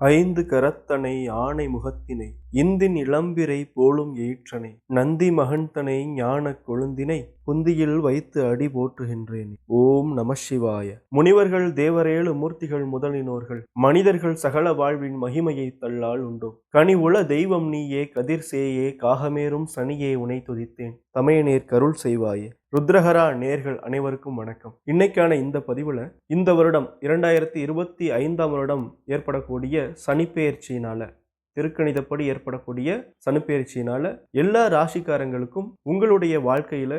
ஐந்து கரத்தனை ஆணை முகத்தினை இந்தின் இளம்பிரை போலும் ஏற்றனை நந்தி மகன்தனை ஞான கொழுந்தினை புந்தியில் வைத்து அடி போற்றுகின்றேன். ஓம் நம சிவாய. முனிவர்கள் தேவரேழு மூர்த்திகள் முதலினோர்கள் மனிதர்கள் சகல வாழ்வின் மகிமையை தள்ளால் உண்டோ கனி உள தெய்வம் நீயே கதிர் சேயே காகமேறும் சனியே உனை துதித்தேன். தமையநேர் கருள் செய்வாயே. ருத்ரஹரா நேர்கள் அனைவருக்கும் வணக்கம். இன்னைக்கான இந்த பதிவுல இந்த வருடம் இரண்டாயிரத்தி இருபத்தி ஐந்தாம் வருடம் ஏற்படக்கூடிய சனிப்பெயர்ச்சியினால திருக்கணிதப்படி ஏற்படக்கூடிய சனிப்பெயர்ச்சியினால எல்லா ராசிக்காரங்களுக்கும் உங்களுடைய வாழ்க்கையில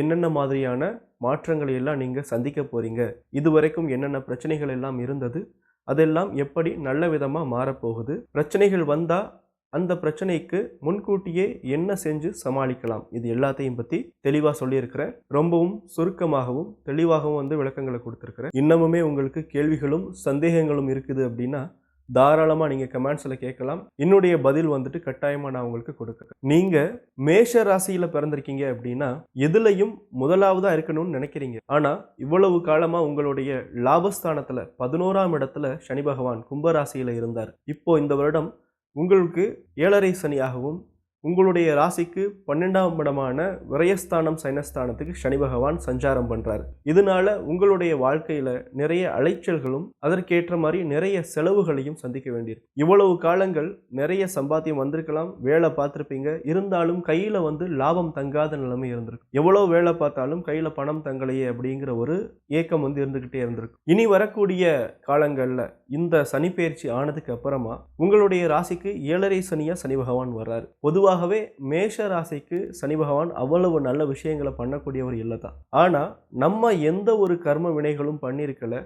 என்னென்ன மாதிரியான மாற்றங்களை எல்லாம் நீங்கள் சந்திக்க போறீங்க? இதுவரைக்கும் என்னென்ன பிரச்சனைகள் எல்லாம் இருந்தது? அதெல்லாம் எப்படி நல்ல விதமாக மாறப்போகுது? பிரச்சனைகள் வந்தால் அந்த பிரச்சனைக்கு முன்கூட்டியே என்ன செஞ்சு சமாளிக்கலாம்? இது எல்லாத்தையும் பற்றி தெளிவாக சொல்லியிருக்கிறேன். ரொம்பவும் சுருக்கமாகவும் தெளிவாகவும் வந்து விளக்கங்களை கொடுத்துருக்கிறேன். இன்னமுமே உங்களுக்கு கேள்விகளும் சந்தேகங்களும் இருக்குது அப்படின்னா தாராளமாக நீங்கள் கமெண்ட்ஸில் கேட்கலாம். என்னுடைய பதில் வந்துட்டு கட்டாயமாக நான் உங்களுக்கு கொடுக்குறேன். நீங்கள் மேஷ ராசியில் பிறந்திருக்கீங்க அப்படின்னா எதுலையும் முதலாவதாக இருக்கணும்னு நினைக்கிறீங்க. ஆனால் இவ்வளவு காலமாக உங்களுடைய லாபஸ்தானத்தில் பதினோராம் இடத்துல சனி பகவான் கும்பராசியில் இருந்தார். இப்போ இந்த வருடம் உங்களுக்கு ஏழரை சனியாகவும் உங்களுடைய ராசிக்கு பன்னெண்டாம் இடமான விரயஸ்தானம் சைனஸ்தானத்துக்கு சனி பகவான் சஞ்சாரம் பண்ணுறாரு இதனால உங்களுடைய வாழ்க்கையில நிறைய அலைச்சல்களும் அதற்கேற்ற மாதிரி நிறைய செலவுகளையும் சந்திக்க வேண்டியிருக்கு. இவ்வளவு காலங்கள் நிறைய சம்பாத்தியம் வந்திருக்கலாம் வேலை பார்த்துருப்பீங்க. இருந்தாலும் கையில வந்து லாபம் தங்காத நிலைமை இருந்திருக்கு. எவ்வளவு வேலை பார்த்தாலும் கையில பணம் தங்கலையே அப்படிங்கிற ஒரு ஏக்கம் வந்து இருந்துகிட்டே இருந்திருக்கு. இனி வரக்கூடிய காலங்களில் இந்த சனிப்பெயர்ச்சி ஆனதுக்கு அப்புறமா உங்களுடைய ராசிக்கு ஏழரை சனியா சனி பகவான் வர்றாரு. பொதுவாகவே மேஷ ராசிக்கு சனி பகவான் அவ்வளவு நல்ல விஷயங்களை பண்ணக்கூடியவர் இல்லை தான் ஆனால் நம்ம எந்த ஒரு கர்ம வினைகளும் பண்ணியிருக்கல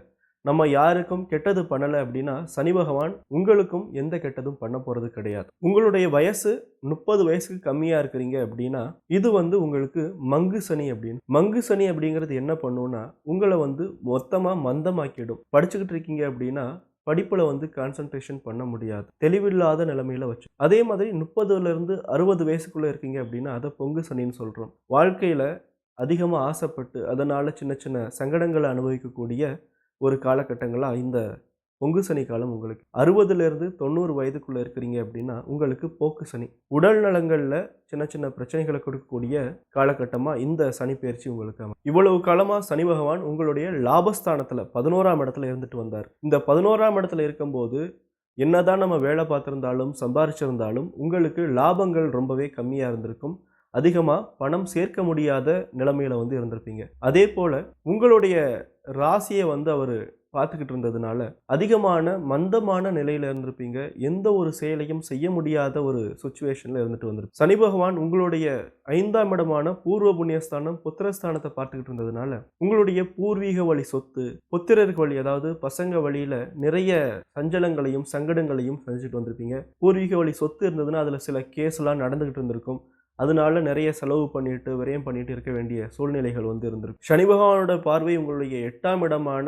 நம்ம யாருக்கும் கெட்டது பண்ணலை அப்படின்னா சனி பகவான் உங்களுக்கும் எந்த கெட்டதும் பண்ண போகிறது கிடையாது. உங்களுடைய வயசு முப்பது வயசுக்கு கம்மியாக இருக்கிறீங்க அப்படின்னா இது வந்து உங்களுக்கு மங்கு சனி அப்படின்னு. மங்கு சனி அப்படிங்கிறது என்ன பண்ணுன்னா உங்களை வந்து மொத்தமாக மந்தமாக்கிடும். படிச்சுக்கிட்டு இருக்கீங்க அப்படின்னா படிப்பில் வந்து கான்சன்ட்ரேஷன் பண்ண முடியாது. தெளிவில்லாத நிலைமையில் வச்சு. அதே மாதிரி முப்பதுலேருந்து அறுபது வயசுக்குள்ளே இருக்கீங்க அப்படின்னா அதை பொங்கு சனின்னு சொல்கிறோம் வாழ்க்கையில் அதிகமாக ஆசைப்பட்டு அதனால் சின்ன சின்ன சங்கடங்களை அனுபவிக்கக்கூடிய ஒரு காலகட்டங்களாக இந்த பொங்கு சனி காலம் உங்களுக்கு. அறுபதுலேருந்து தொண்ணூறு வயதுக்குள்ளே இருக்கிறீங்க அப்படின்னா உங்களுக்கு போக்கு சனி. உடல் நலங்களில் சின்ன சின்ன பிரச்சனைகளை கொடுக்கக்கூடிய காலகட்டமாக இந்த சனி பயிற்சி உங்களுக்கு அமையும். இவ்வளவு காலமாக சனி பகவான் உங்களுடைய லாபஸ்தானத்தில் பதினோராம் இடத்துல இருந்துட்டு வந்தார். இந்த பதினோராம் இடத்துல இருக்கும்போது என்னதான் நம்ம வேலை பார்த்துருந்தாலும் சம்பாரிச்சிருந்தாலும் உங்களுக்கு லாபங்கள் ரொம்பவே கம்மியாக இருந்திருக்கும். அதிகமாக பணம் சேர்க்க முடியாத நிலைமையில் வந்து இருந்திருப்பீங்க. அதே போல் உங்களுடைய ராசியை வந்து அவர் பார்த்துக்கிட்டு இருந்ததுனால அதிகமான மந்தமான நிலையில் இருந்திருப்பீங்க. எந்த ஒரு செயலையும் செய்ய முடியாத ஒரு சுச்சுவேஷனில் இருந்துட்டு வந்திருப்பீங்க. சனி பகவான் உங்களுடைய ஐந்தாம் இடமான பூர்வ புண்ணியஸ்தானம் புத்திரஸ்தானத்தை பார்த்துக்கிட்டு இருந்ததுனால உங்களுடைய பூர்வீக வழி சொத்து புத்திரருக்கு வழி அதாவது பசங்க வழியில் நிறைய சஞ்சலங்களையும் சங்கடங்களையும் செஞ்சுட்டு வந்திருப்பீங்க. பூர்வீக வழி சொத்து இருந்ததுன்னா அதில் சில கேஸ்லாம் நடந்துக்கிட்டு இருந்திருக்கும். அதனால நிறைய செலவு பண்ணிட்டு விரயம் பண்ணிட்டு இருக்க வேண்டிய சூழ்நிலைகள் வந்து இருந்திருக்கு சனி பகவானோட பார்வை உங்களுடைய எட்டாம் இடமான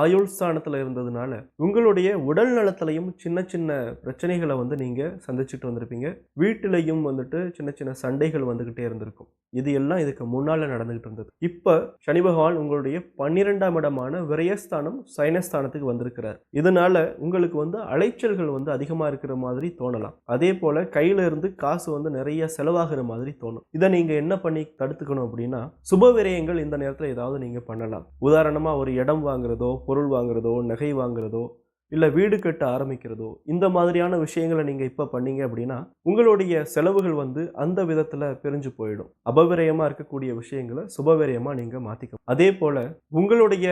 ஆயுள் ஸ்தானத்தில் இருந்ததுனால உங்களுடைய உடல் நலத்திலையும் சின்ன சின்ன பிரச்சனைகளை வந்து நீங்கள் சந்திச்சுட்டு வந்திருப்பீங்க. வீட்டிலையும் வந்துட்டு சின்ன சின்ன சண்டைகள் வந்துக்கிட்டே இருந்திருக்கும். இது எல்லாம் இதுக்கு முன்னால் நடந்துகிட்டு இருந்தது. இப்போ சனி பகவான் உங்களுடைய பன்னிரெண்டாம் இடமான விரயஸ்தானம் சைனஸ்தானத்துக்கு வந்திருக்கிறார். இதனால உங்களுக்கு வந்து அலைச்சல்கள் வந்து அதிகமாக இருக்கிற மாதிரி தோணலாம். அதே போல் கையில இருந்து காசு வந்து நிறைய செலவாகிற மாதிரி தோணும். இதை நீங்கள் என்ன பண்ணி தடுத்துக்கணும் அப்படின்னா சுப விரயங்கள் இந்த நேரத்தில் ஏதாவது நீங்கள் பண்ணலாம். உதாரணமாக ஒரு இடம் வாங்குறதோ பொருள் வாங்குறதோ நகை வாங்குறதோ இல்லை வீடு கட்ட ஆரம்பிக்கிறதோ இந்த மாதிரியான விஷயங்களை நீங்கள் இப்போ பண்ணீங்க அப்படின்னா உங்களுடைய செலவுகள் வந்து அந்த விதத்தில் பிரிஞ்சு போயிடும். அபவிரயமாக இருக்கக்கூடிய விஷயங்களை சுபவிரயமாக நீங்கள் மாற்றிக்கணும் அதே போல் உங்களுடைய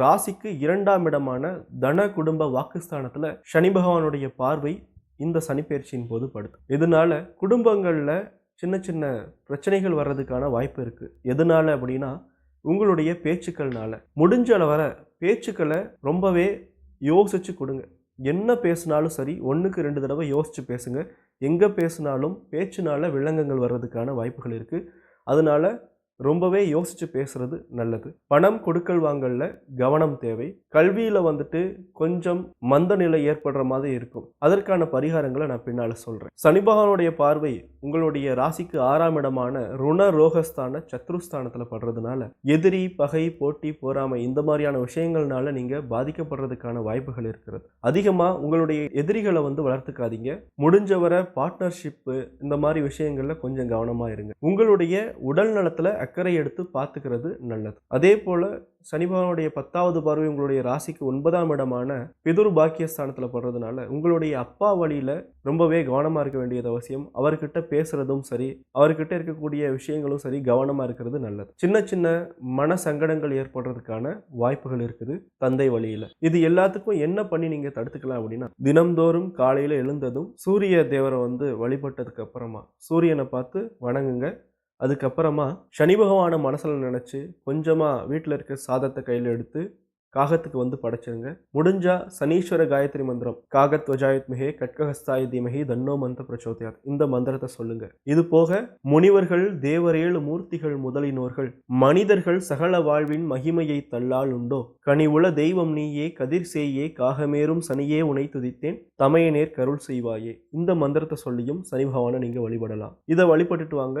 ராசிக்கு இரண்டாம் இடமான தன குடும்ப வாக்குஸ்தானத்தில் சனி பகவானுடைய பார்வை இந்த சனிப்பெயர்ச்சியின் போது படுது. இதனால குடும்பங்களில் சின்ன சின்ன பிரச்சனைகள் வர்றதுக்கான வாய்ப்பு இருக்குது எதனால அப்படின்னா உங்களுடைய பேச்சுக்கள்னால. முடிஞ்ச அளவரை பேச்சுக்களை ரொம்பவே யோசித்து கொடுங்க. என்ன பேசினாலும் சரி ஒன்றுக்கு ரெண்டு தடவை யோசித்து பேசுங்க. எங்கே பேசினாலும் பேச்சுனால விலங்கங்கள் வர்றதுக்கான வாய்ப்புகள் இருக்குது அதனால் ரொம்பவே யோசித்து பேசுறது நல்லது. பணம் கொடுக்கல் வாங்கலில் கவனம் தேவை. கல்வியில் வந்துட்டு கொஞ்சம் மந்த நிலை ஏற்படுற மாதிரி இருக்கும். அதற்கான பரிகாரங்களை நான் பின்னால் சொல்கிறேன் சனி பகவானுடைய பார்வை உங்களுடைய ராசிக்கு ஆறாம் இடமான ருண ரோகஸ்தான சத்ருஸ்தானத்தில் படுறதுனால எதிரி பகை போட்டி போராமை இந்த மாதிரியான விஷயங்கள்னால நீங்கள் பாதிக்கப்படுறதுக்கான வாய்ப்புகள் இருக்கிறது. அதிகமாக உங்களுடைய எதிரிகளை வந்து வளர்த்துக்காதீங்க. முடிஞ்சவரை பார்ட்னர்ஷிப்பு இந்த மாதிரி விஷயங்களில் கொஞ்சம் கவனமாக இருங்க. உங்களுடைய உடல் நலத்தில் அக்கறை எடுத்து பார்த்துக்கிறது நல்லது. அதே போல சனிபகவானுடைய பத்தாவது பார்வை உங்களுடைய ராசிக்கு ஒன்பதாம் இடமான பிதுர் பாக்கியஸ்தானத்தில் படுறதுனால உங்களுடைய அப்பா வழியில் ரொம்பவே கவனமாக இருக்க வேண்டியது அவசியம். அவர்கிட்ட பேசுறதும் சரி அவர்கிட்ட இருக்கக்கூடிய விஷயங்களும் சரி கவனமாக இருக்கிறது நல்லது. சின்ன சின்ன மன சங்கடங்கள் ஏற்படுறதுக்கான வாய்ப்புகள் இருக்குது தந்தை வழியில். இது எல்லாத்துக்கும் என்ன பண்ணி நீங்கள் தடுத்துக்கலாம் அப்படின்னா தினம்தோறும் காலையில் எழுந்ததும் சூரிய தேவரை வந்து வழிபட்டதுக்கு அப்புறமா சூரியனை பார்த்து வணங்குங்க. அதுக்கப்புறமா சனி பகவானை மனசில் நினச்சி கொஞ்சமாக வீட்டில் இருக்க சாதத்தை கையில் எடுத்து காகத்துக்கு வந்து படைச்சிருங்க. முடிஞ்சா சனீஸ்வர காயத்ரி மந்திரம் காகத் வஜாயுத்மிகே கட்கஹஸ்தாய தீமகி தன்னோ மந்த பிரச்சோதியார் இந்த மந்திரத்தை சொல்லுங்க. இது போக முனிவர்கள் தேவரேழு மூர்த்திகள் முதலினோர்கள் மனிதர்கள் சகல வாழ்வின் மகிமையை தள்ளால் உண்டோ? கனிவுள தெய்வம் நீயே கதிர் செய்யே காகமேறும் சனியே உனை துதித்தேன் தமையனேர் கருள் செய்வாயே. இந்த மந்திரத்தை சொல்லியும் சனி பகவானை நீங்க வழிபடலாம். இதை வழிபட்டுட்டு வாங்க.